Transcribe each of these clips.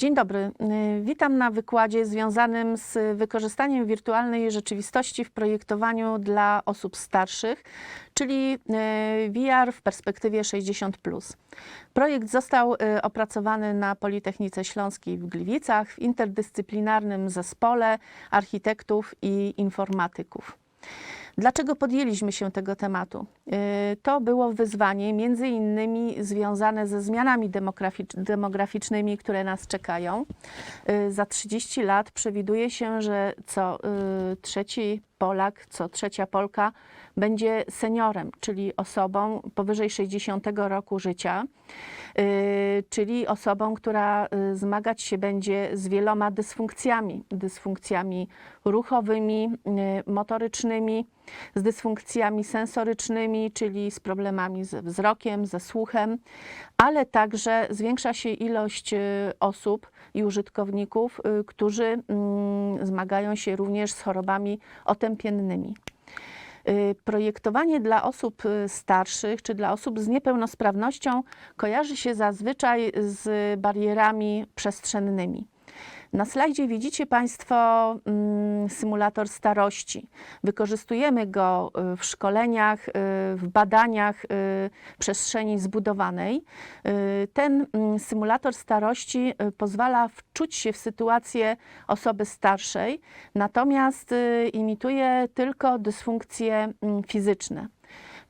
Dzień dobry. Y, Witam na wykładzie związanym z wykorzystaniem wirtualnej rzeczywistości w projektowaniu dla osób starszych, czyli y, VR w perspektywie 60. Projekt został y, opracowany na Politechnice Śląskiej w Gliwicach w interdyscyplinarnym zespole architektów i informatyków. Dlaczego podjęliśmy się tego tematu? Y, To było wyzwanie między innymi związane ze zmianami demograficz- demograficznymi, które nas czekają. Y, Za 30 lat przewiduje się, że co y, trzeci Polak, co trzecia Polka będzie seniorem, czyli osobą powyżej 60 roku życia, y, czyli osobą, która y, zmagać się będzie z wieloma dysfunkcjami, dysfunkcjami ruchowymi, y, motorycznymi, z dysfunkcjami sensorycznymi, czyli z problemami ze wzrokiem, ze słuchem, ale także zwiększa się ilość osób i użytkowników, którzy mm, zmagają się również z chorobami otępiennymi. Y, Projektowanie dla osób y, starszych czy dla osób z niepełnosprawnością kojarzy się zazwyczaj z barierami przestrzennymi. Na slajdzie widzicie Państwo mm, symulator starości. Wykorzystujemy go y, w szkoleniach, y, w badaniach y, przestrzeni zbudowanej. Ten mm, symulator starości pozwala wczuć się w sytuację osoby starszej, natomiast imituje tylko dysfunkcje mm, fizyczne.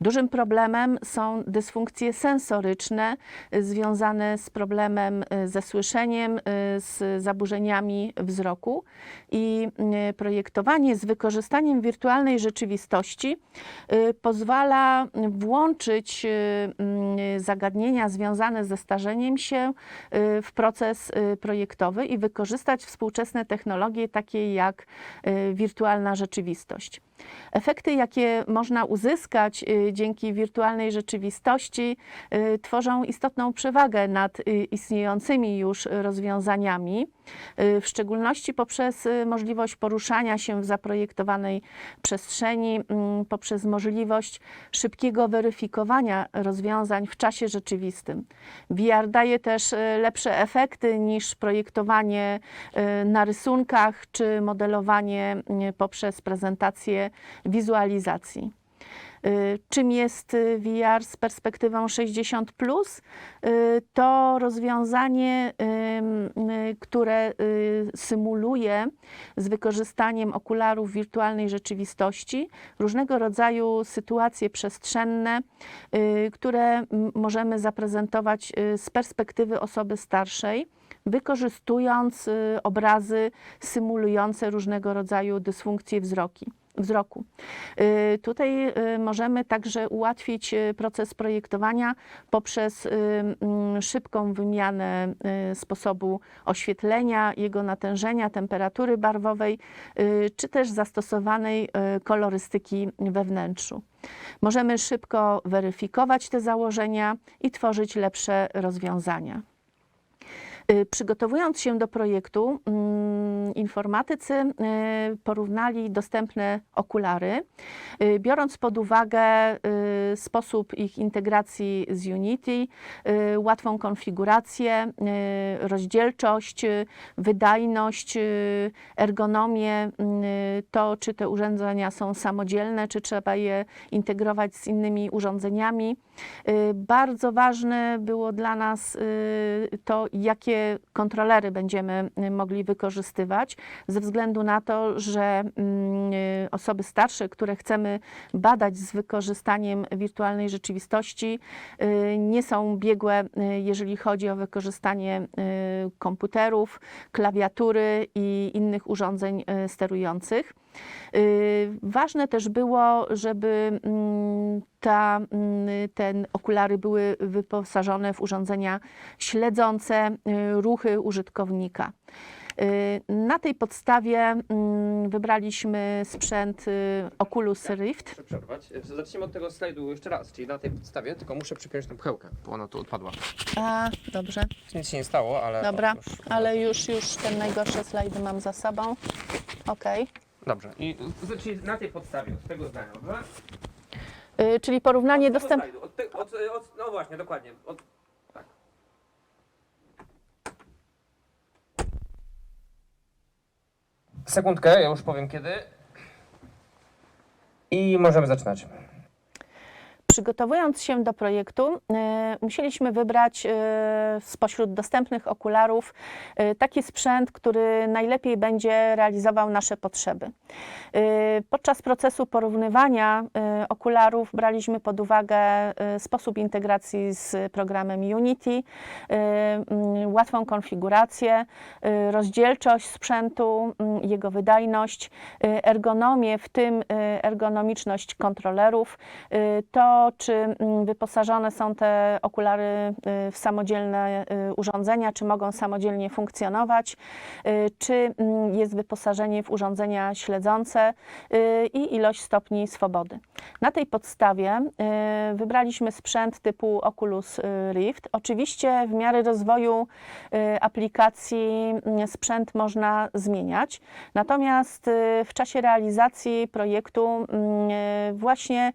Dużym problemem są dysfunkcje sensoryczne y, związane z problemem y, ze słyszeniem, y, z zaburzeniami wzroku i projektowanie z wykorzystaniem wirtualnej rzeczywistości pozwala włączyć zagadnienia związane ze starzeniem się w proces projektowy i wykorzystać współczesne technologie takie jak wirtualna rzeczywistość. Efekty, jakie można uzyskać y, dzięki wirtualnej rzeczywistości, y, tworzą istotną przewagę nad y, istniejącymi już rozwiązaniami, w szczególności poprzez możliwość poruszania się w zaprojektowanej przestrzeni, mm, poprzez możliwość szybkiego weryfikowania rozwiązań w czasie rzeczywistym. VR daje też lepsze efekty niż projektowanie na rysunkach czy modelowanie poprzez prezentację wizualizacji. Y, Czym jest y, VR z perspektywą 60? Y, To rozwiązanie, które symuluje z wykorzystaniem okularów wirtualnej rzeczywistości różnego rodzaju sytuacje przestrzenne, które możemy zaprezentować z perspektywy osoby starszej wykorzystując obrazy symulujące różnego rodzaju dysfunkcje wzroki, wzroku. Y, Tutaj y, możemy także ułatwić y, proces projektowania poprzez mm, szybką wymianę sposobu oświetlenia, jego natężenia, temperatury barwowej, czy też zastosowanej kolorystyki we wnętrzu. Możemy szybko weryfikować te założenia i tworzyć lepsze rozwiązania. Y, Przygotowując się do projektu, mm, informatycy y, porównali dostępne okulary, y, biorąc pod uwagę sposób ich integracji z Unity, łatwą konfigurację, rozdzielczość, wydajność, ergonomię, to czy te urządzenia są samodzielne, czy trzeba je integrować z innymi urządzeniami. Bardzo ważne było dla nas to, jakie kontrolery będziemy y, mogli wykorzystywać, ze względu na to, że mm, y, osoby starsze, które chcemy badać z wykorzystaniem wirtualnej rzeczywistości, y, nie są biegłe, jeżeli chodzi o wykorzystanie komputerów, klawiatury i innych urządzeń sterujących. Y, Ważne też było, żeby mm, ta, mm, ten okulary były wyposażone w urządzenia śledzące y, ruchy użytkownika. Y, Na tej podstawie mm, wybraliśmy sprzęt Oculus Rift. Muszę przerwać. Zacznijmy od tego slajdu jeszcze raz, czyli na tej podstawie, tylko muszę przypiąć tę pchełkę, bo ona tu odpadła. A, dobrze, Nic się nie stało, ale... dobra, o, już. ale już, już ten najgorszy slajd mam za sobą. Okej. Dobrze. I czyli na tej podstawie, od tego zdania, dobra? Y, czyli porównanie Od tego dostępu. Od od, y, od, no właśnie, dokładnie. Od, tak. Sekundkę, ja już powiem kiedy. I możemy zaczynać. Przygotowując się do projektu, e, musieliśmy wybrać e, spośród dostępnych okularów e, taki sprzęt, który najlepiej będzie realizował nasze potrzeby. Podczas procesu porównywania okularów braliśmy pod uwagę sposób integracji z programem Unity, łatwą konfigurację, rozdzielczość sprzętu, jego wydajność, ergonomię, w tym ergonomiczność kontrolerów, e, czy mm, wyposażone są te okulary e, w samodzielne e, urządzenia, czy mogą samodzielnie funkcjonować, e, czy mm, jest wyposażenie w urządzenia śledzące i ilość stopni swobody. Na tej podstawie wybraliśmy sprzęt typu Oculus Rift. Oczywiście w miarę rozwoju aplikacji mm, sprzęt można zmieniać, natomiast w czasie realizacji projektu właśnie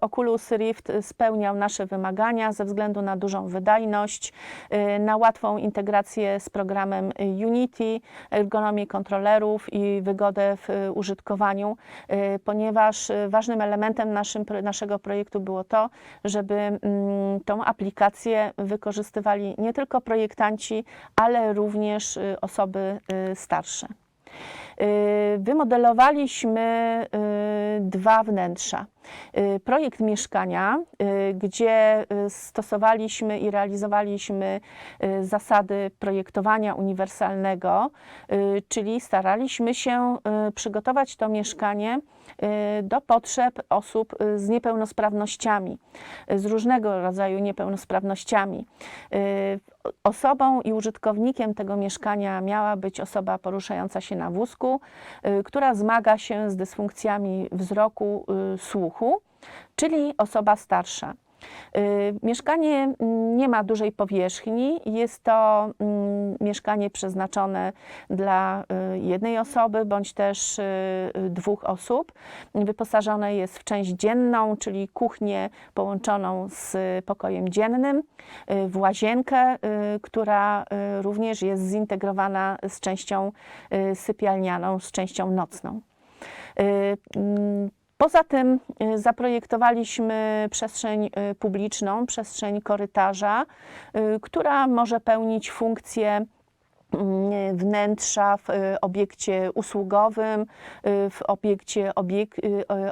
Oculus Rift spełniał nasze wymagania ze względu na dużą wydajność, e, na łatwą integrację z programem Unity, ergonomię kontrolerów i wygodę w e, użytkowaniu, e, ponieważ ważnym elementem naszym, naszego projektu było to, żeby mm, tą aplikację wykorzystywali nie tylko projektanci, ale również y, osoby y, starsze. Y, Wymodelowaliśmy y, dwa wnętrza. Y, Projekt mieszkania, y, gdzie y, stosowaliśmy i realizowaliśmy zasady projektowania uniwersalnego, czyli staraliśmy się przygotować to mieszkanie do potrzeb osób z niepełnosprawnościami, z różnego rodzaju niepełnosprawnościami. Osobą i użytkownikiem tego mieszkania miała być osoba poruszająca się na wózku, która zmaga się z dysfunkcjami wzroku, y, słuchu, czyli osoba starsza. Y, Mieszkanie mm, nie ma dużej powierzchni, jest to mm, mieszkanie przeznaczone dla y, jednej osoby bądź też y, dwóch osób. Wyposażone jest w część dzienną, czyli kuchnię połączoną z pokojem dziennym, w łazienkę, która również jest zintegrowana z częścią sypialnianą, z częścią nocną. Poza tym y, zaprojektowaliśmy przestrzeń y, publiczną, przestrzeń korytarza, y, która może pełnić funkcję mm, wnętrza w obiekcie usługowym, w obiekcie obiek,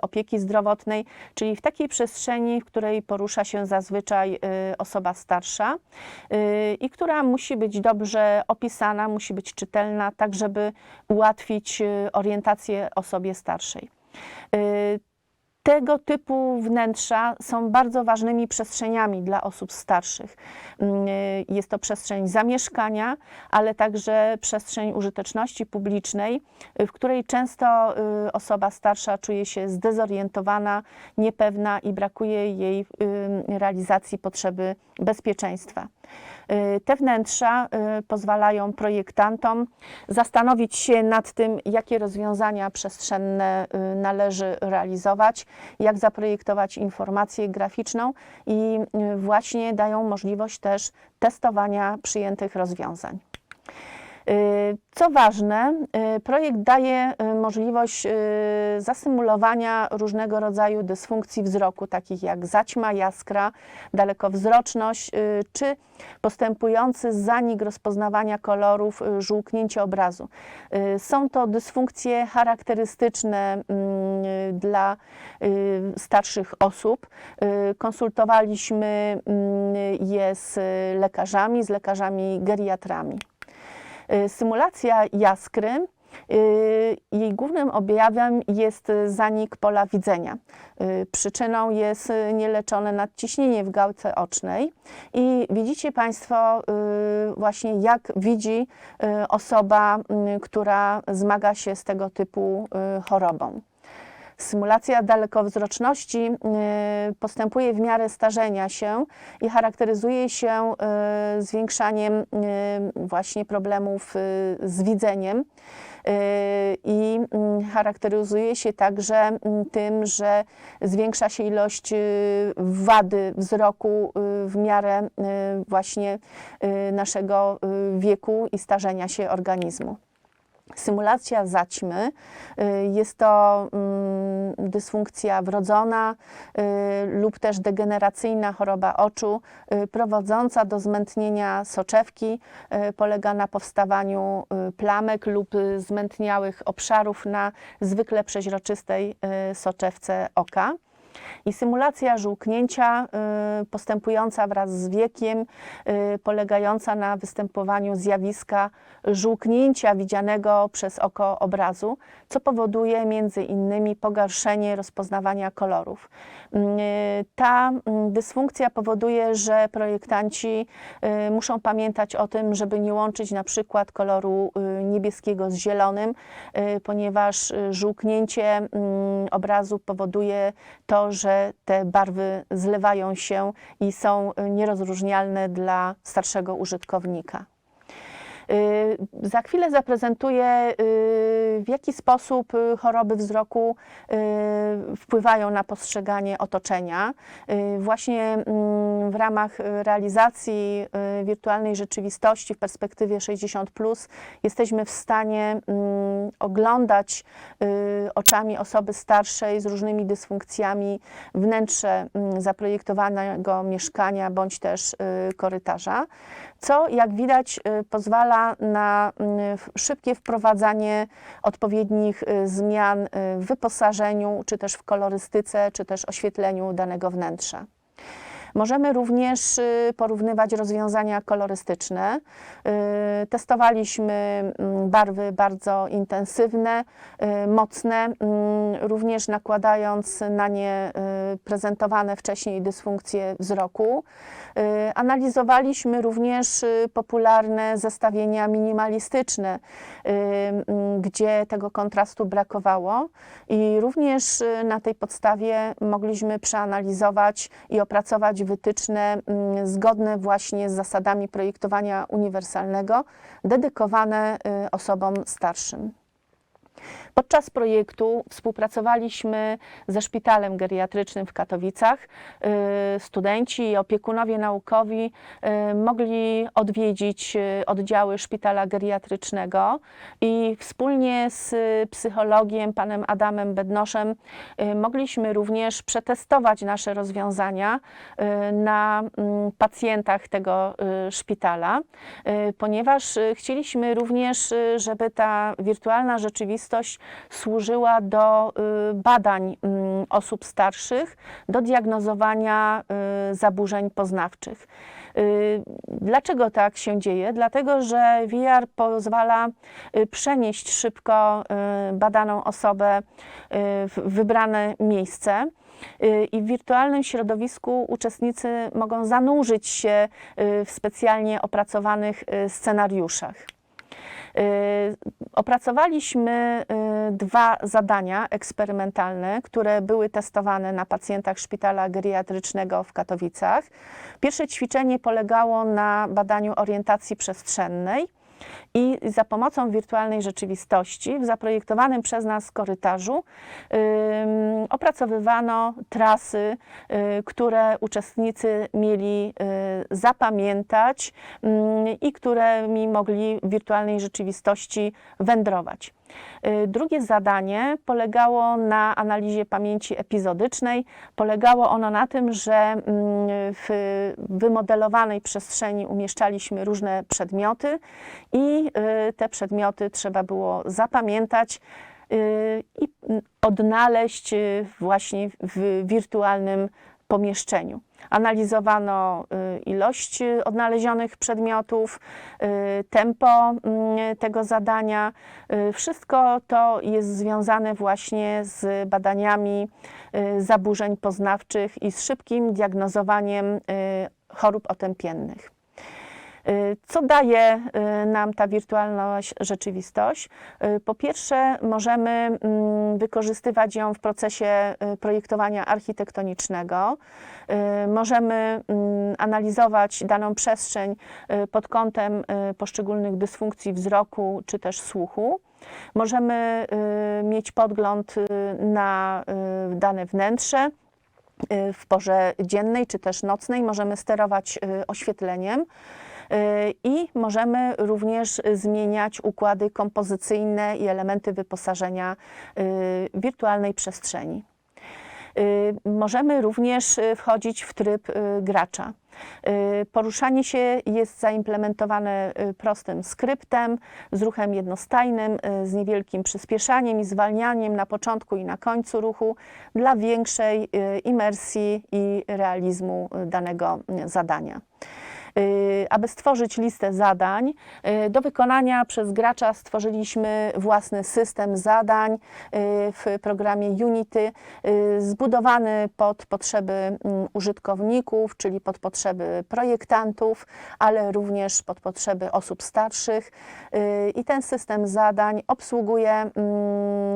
opieki zdrowotnej, czyli w takiej przestrzeni, w której porusza się zazwyczaj osoba starsza i która musi być dobrze opisana, musi być czytelna, tak żeby ułatwić orientację osobie starszej. Y, Tego typu wnętrza są bardzo ważnymi przestrzeniami dla osób starszych. Mm, y, Jest to przestrzeń zamieszkania, ale także przestrzeń użyteczności publicznej, y, w której często osoba starsza czuje się zdezorientowana, niepewna i brakuje jej realizacji potrzeby bezpieczeństwa. Y, Te wnętrza y, pozwalają projektantom zastanowić się nad tym, jakie rozwiązania przestrzenne y, należy realizować, jak zaprojektować informację graficzną i właśnie dają możliwość też testowania przyjętych rozwiązań. Y, Co ważne, y, projekt daje y, możliwość zasymulowania różnego rodzaju dysfunkcji wzroku, takich jak zaćma, jaskra, dalekowzroczność czy postępujący zanik rozpoznawania kolorów, żółknięcie obrazu. Są to dysfunkcje charakterystyczne mm, dla starszych osób. Konsultowaliśmy mm, je z lekarzami, z lekarzami geriatrami. Y, Symulacja jaskry. y, Jej głównym objawem jest zanik pola widzenia. Y, Przyczyną jest nieleczone nadciśnienie w gałce ocznej i widzicie Państwo właśnie jak widzi osoba, która zmaga się z tego typu chorobą. Symulacja dalekowzroczności y, postępuje w miarę starzenia się i charakteryzuje się y, zwiększaniem y, właśnie problemów z widzeniem. I mm, charakteryzuje się także mm, tym, że zwiększa się ilość wady wzroku w miarę właśnie naszego wieku i starzenia się organizmu. Symulacja zaćmy jest to mm, dysfunkcja wrodzona y, lub też degeneracyjna choroba oczu y, prowadząca do zmętnienia soczewki. y, Polega na powstawaniu plamek lub zmętniałych obszarów na zwykle przeźroczystej soczewce oka. I symulacja żółknięcia y, postępująca wraz z wiekiem, y, polegająca na występowaniu zjawiska żółknięcia widzianego przez oko obrazu, co powoduje między innymi pogarszenie rozpoznawania kolorów. Y, Ta mm, dysfunkcja powoduje, że projektanci muszą pamiętać o tym, żeby nie łączyć na przykład koloru niebieskiego z zielonym, ponieważ żółknięcie mm, obrazu powoduje to, że te barwy zlewają się i są nierozróżnialne dla starszego użytkownika. Y, Za chwilę zaprezentuję, y, w jaki sposób y, choroby wzroku wpływają na postrzeganie otoczenia. Właśnie mm, w ramach realizacji wirtualnej rzeczywistości w perspektywie 60 jesteśmy w stanie mm, oglądać oczami osoby starszej z różnymi dysfunkcjami wnętrze mm, zaprojektowanego mieszkania bądź też korytarza co jak widać y, pozwala na mm, szybkie wprowadzanie odpowiednich y, zmian y, w wyposażeniu, czy też w kolorystyce, czy też oświetleniu danego wnętrza. Możemy również y, porównywać rozwiązania kolorystyczne. Y, Testowaliśmy mm, barwy bardzo intensywne, y, mocne, mm, również nakładając na nie prezentowane wcześniej dysfunkcje wzroku. Analizowaliśmy również popularne zestawienia minimalistyczne, mm, gdzie tego kontrastu brakowało i również na tej podstawie mogliśmy przeanalizować i opracować wytyczne mm, zgodne właśnie z zasadami projektowania uniwersalnego, dedykowane y, osobom starszym. Podczas projektu współpracowaliśmy ze szpitalem geriatrycznym w Katowicach. Y, Studenci i opiekunowie naukowi y, mogli odwiedzić y, oddziały szpitala geriatrycznego i wspólnie z psychologiem, panem Adamem Bednoszem, mogliśmy również przetestować nasze rozwiązania na mm, pacjentach tego szpitala, ponieważ chcieliśmy również, żeby ta wirtualna rzeczywistość służyła do y, badań mm, osób starszych, do diagnozowania y, zaburzeń poznawczych. Y, Dlaczego tak się dzieje? Dlatego, że VR pozwala przenieść szybko badaną osobę w wybrane miejsce. I w wirtualnym środowisku uczestnicy mogą zanurzyć się w specjalnie opracowanych scenariuszach. Y, Opracowaliśmy y, dwa zadania eksperymentalne, które były testowane na pacjentach szpitala geriatrycznego w Katowicach. Pierwsze ćwiczenie polegało na badaniu orientacji przestrzennej. I za pomocą wirtualnej rzeczywistości w zaprojektowanym przez nas korytarzu opracowywano trasy, y, które uczestnicy mieli y, zapamiętać ym, i którymi mogli w wirtualnej rzeczywistości wędrować. Y, Drugie zadanie polegało na analizie pamięci epizodycznej. Polegało ono na tym, że mm, w wymodelowanej przestrzeni umieszczaliśmy różne przedmioty i te przedmioty trzeba było zapamiętać i odnaleźć y, właśnie w wirtualnym pomieszczeniu. Analizowano y, ilość y, odnalezionych przedmiotów, tempo mm, tego zadania. Wszystko to jest związane właśnie z badaniami zaburzeń poznawczych i z szybkim diagnozowaniem chorób otępiennych. Y, Co daje y, nam ta wirtualna rzeczywistość? Y, Po pierwsze, możemy mm, wykorzystywać ją w procesie projektowania architektonicznego. Możemy mm, analizować daną przestrzeń pod kątem poszczególnych dysfunkcji wzroku czy też słuchu. Możemy mieć podgląd na dane wnętrze w porze dziennej czy też nocnej. Możemy sterować oświetleniem. I możemy również zmieniać układy kompozycyjne i elementy wyposażenia y, wirtualnej przestrzeni. Y, Możemy również wchodzić w tryb gracza. Poruszanie się jest zaimplementowane prostym skryptem, z ruchem jednostajnym, z niewielkim przyspieszaniem i zwalnianiem na początku i na końcu ruchu dla większej imersji i realizmu danego zadania. Y, Aby stworzyć listę zadań, y, do wykonania przez gracza stworzyliśmy własny system zadań y, w programie Unity, zbudowany pod potrzeby mm, użytkowników, czyli pod potrzeby projektantów, ale również pod potrzeby osób starszych. I ten system zadań obsługuje mm,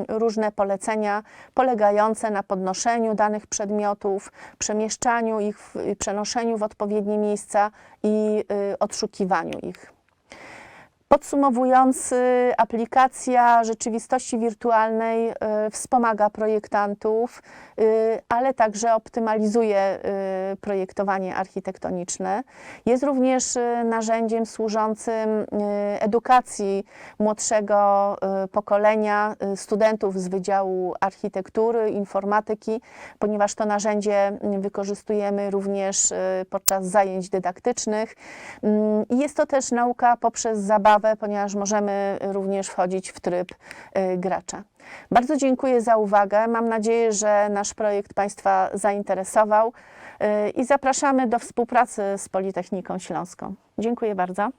różne polecenia polegające na podnoszeniu danych przedmiotów, przemieszczaniu ich, przenoszeniu w odpowiednie miejsca i y, odszukiwaniu ich. Podsumowując, y, aplikacja rzeczywistości wirtualnej y, wspomaga projektantów, y, ale także optymalizuje projektowanie architektoniczne. Jest również narzędziem służącym edukacji młodszego pokolenia studentów z Wydziału Architektury, Informatyki, ponieważ to narzędzie wykorzystujemy również podczas zajęć dydaktycznych. Mm, I jest to też nauka poprzez zabawę, ponieważ możemy również wchodzić w tryb y, gracza. Bardzo dziękuję za uwagę. Mam nadzieję, że nasz projekt Państwa zainteresował y, i zapraszamy do współpracy z Politechniką Śląską. Dziękuję bardzo.